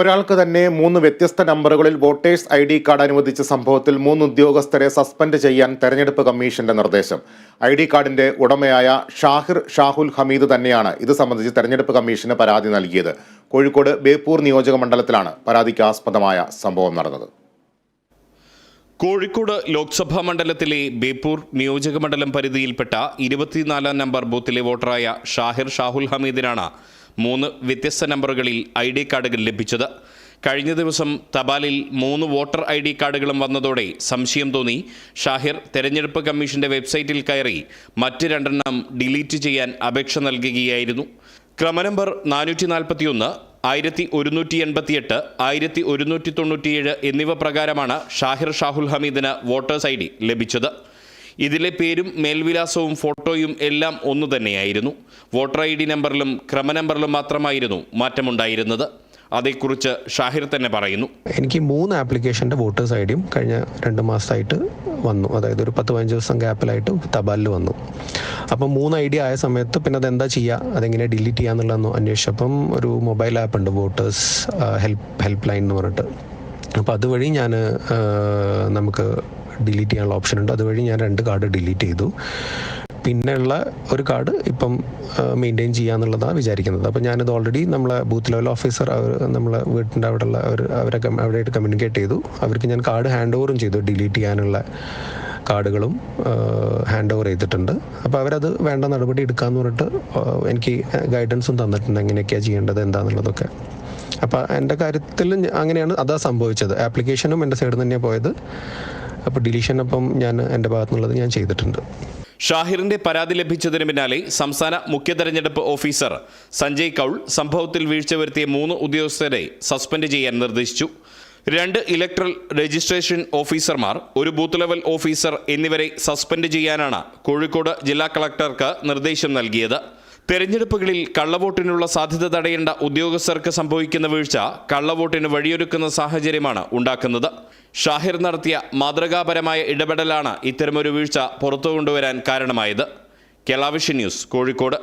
ഒരാൾക്ക് തന്നെ മൂന്ന് വ്യത്യസ്ത നമ്പറുകളിൽ വോട്ടേഴ്സ് ഐ ഡി കാർഡ് അനുവദിച്ച സംഭവത്തിൽ മൂന്ന് ഉദ്യോഗസ്ഥരെ സസ്പെൻഡ് ചെയ്യാൻ തെരഞ്ഞെടുപ്പ് കമ്മീഷന്റെ നിർദ്ദേശം. ഐ ഡി കാർഡിന്റെ ഉടമയായ ഷാഹിർ ഷാഹുൽ ഹമീദ് തന്നെയാണ് ഇത് സംബന്ധിച്ച് തെരഞ്ഞെടുപ്പ് കമ്മീഷന് പരാതി നൽകിയത്. കോഴിക്കോട് ബേപ്പൂർ നിയോജക മണ്ഡലത്തിലാണ് പരാതിക്ക് ആസ്പദമായ സംഭവം നടന്നത്. കോഴിക്കോട് ലോക്സഭാ മണ്ഡലത്തിലെ ബേപ്പൂർ നിയോജക മണ്ഡലം പരിധിയിൽപ്പെട്ട ഇരുപത്തിനാലാം നമ്പർ ബൂത്തിലെ വോട്ടറായ ഷാഹിർ ഷാഹുൽ ഹമീദിനാണ് മൂന്ന് വ്യത്യസ്ത നമ്പറുകളിൽ ഐ ഡി കാർഡുകൾ ലഭിച്ചത്. കഴിഞ്ഞ ദിവസം തപാലിൽ മൂന്ന് വോട്ടർ ഐ ഡി കാർഡുകളും വന്നതോടെ സംശയം തോന്നി. ഷാഹിർ തെരഞ്ഞെടുപ്പ് കമ്മീഷന്റെ വെബ്സൈറ്റിൽ കയറി മറ്റ് രണ്ടെണ്ണം ഡിലീറ്റ് ചെയ്യാൻ അപേക്ഷ നൽകുകയായിരുന്നു. ക്രമനമ്പർ നാനൂറ്റി നാൽപ്പത്തിയൊന്ന് ആയിരത്തി ഒരുന്നൂറ്റി എൺപത്തിയെട്ട് ആയിരത്തി ഒരുന്നൂറ്റി തൊണ്ണൂറ്റിയേഴ് എന്നിവ പ്രകാരമാണ് ഷാഹിർ ഷാഹുൽ ഹമീദിന് വോട്ടേഴ്സ് ഐ ഡി ലഭിച്ചത്. ഇതിലെ പേരും മേൽവിലാസവും ഫോട്ടോയും എല്ലാം ഒന്നു തന്നെയായിരുന്നു. വോട്ടർ ഐ ഡി നമ്പറിലും ക്രമനമ്പറിലും മാത്രമായിരുന്നു മാറ്റമുണ്ടായിരുന്നത്. അതേക്കുറിച്ച് ഷാഹിർ തന്നെ പറയുന്നു. എനിക്ക് മൂന്ന് ആപ്ലിക്കേഷന്റെ വോട്ടേഴ്സ് ഐ ഡിയും കഴിഞ്ഞ രണ്ട് മാസമായിട്ട് വന്നു. അതായത് ഒരു പത്ത് പതിനഞ്ച് ദിവസം ഗ്യാപ്പിലായിട്ട് തപാലിൽ വന്നു. അപ്പം മൂന്ന് ഐ ഡി ആയ സമയത്ത് പിന്നെ അതെന്താ ചെയ്യുക അതെങ്ങനെ ഡിലീറ്റ് ചെയ്യാന്നുള്ളതെന്ന് അന്വേഷിച്ചപ്പം ഒരു മൊബൈൽ ആപ്പ് ഉണ്ട് വോട്ടേഴ്സ് ഹെൽപ്പ് ഹെൽപ്പ് ലൈൻ എന്ന് പറഞ്ഞിട്ട്. അപ്പോൾ അതുവഴി ഞാൻ നമുക്ക് ഡിലീറ്റ് ചെയ്യാനുള്ള ഓപ്ഷൻ ഉണ്ട്. അതുവഴി ഞാൻ രണ്ട് കാർഡ് ഡിലീറ്റ് ചെയ്തു. പിന്നെയുള്ള ഒരു കാർഡ് ഇപ്പം മെയിന്റെയിൻ ചെയ്യാന്നുള്ളതാണ് വിചാരിക്കുന്നത്. അപ്പം ഞാനിത് ഓൾറെഡി നമ്മളെ ബൂത്ത് ലെവൽ ഓഫീസർ അവർ നമ്മളെ വീട്ടിന്റെ അവിടെയുള്ള അവർ അവരെ അവിടെയായിട്ട് കമ്മ്യൂണിക്കേറ്റ് ചെയ്തു. അവർക്ക് ഞാൻ കാർഡ് ഹാൻഡ് ഓവറും ചെയ്തു ഡിലീറ്റ് ചെയ്യാനുള്ള കാർഡുകളും ഹാൻഡ് ഓവർ ചെയ്തിട്ടുണ്ട്. അപ്പോൾ അവരത് വേണ്ട നടപടി എടുക്കാമെന്ന് പറഞ്ഞിട്ട് എനിക്ക് ഗൈഡൻസും തന്നിട്ടുണ്ട് എങ്ങനെയൊക്കെയാണ് ചെയ്യേണ്ടത് എന്താണെന്നുള്ളതൊക്കെ അപ്പോൾ എന്റെ കാര്യത്തിൽ അങ്ങനെയാണ് അതാ സംഭവിച്ചത്. ആപ്ലിക്കേഷനും എന്റെ സൈഡിൽ തന്നെയാണ് പോയത്. അപ്പോൾ ഡിലീഷൻ അപ്പം ഞാൻ എന്റെ ഭാഗത്തുനിന്നുള്ളത് ഞാൻ ചെയ്തിട്ടുണ്ട്. ഷാഹിറിന്റെ പരാതി ലഭിച്ചതിന് പിന്നാലെ സംസ്ഥാന മുഖ്യ തെരഞ്ഞെടുപ്പ് ഓഫീസർ സഞ്ജയ് കൗൾ സംഭവത്തിൽ വീഴ്ച വരുത്തിയ മൂന്ന് ഉദ്യോഗസ്ഥരെ സസ്പെൻഡ് ചെയ്യാൻ നിർദ്ദേശിച്ചു. രണ്ട് ഇലക്ട്രൽ രജിസ്ട്രേഷൻ ഓഫീസർമാർ ഒരു ബൂത്ത് ലെവൽ ഓഫീസർ എന്നിവരെ സസ്പെൻഡ് ചെയ്യാനാണ് കോഴിക്കോട് ജില്ലാ കളക്ടർക്ക് നിർദ്ദേശം നൽകിയത്. തെരഞ്ഞെടുപ്പുകളിൽ കള്ളവോട്ടിനുള്ള സാധ്യത തടയേണ്ട ഉദ്യോഗസ്ഥർക്ക് സംഭവിക്കുന്ന വീഴ്ച കള്ളവോട്ടിന് വഴിയൊരുക്കുന്ന സാഹചര്യമാണ് ഉണ്ടാക്കുന്നത്. ഷാഹിർ നടത്തിയ മാതൃകാപരമായ ഇടപെടലാണ് ഇത്തരമൊരു വീഴ്ച പുറത്തു കൊണ്ടുവരാൻ കാരണമായത്. Kerala vision news Kozhikode.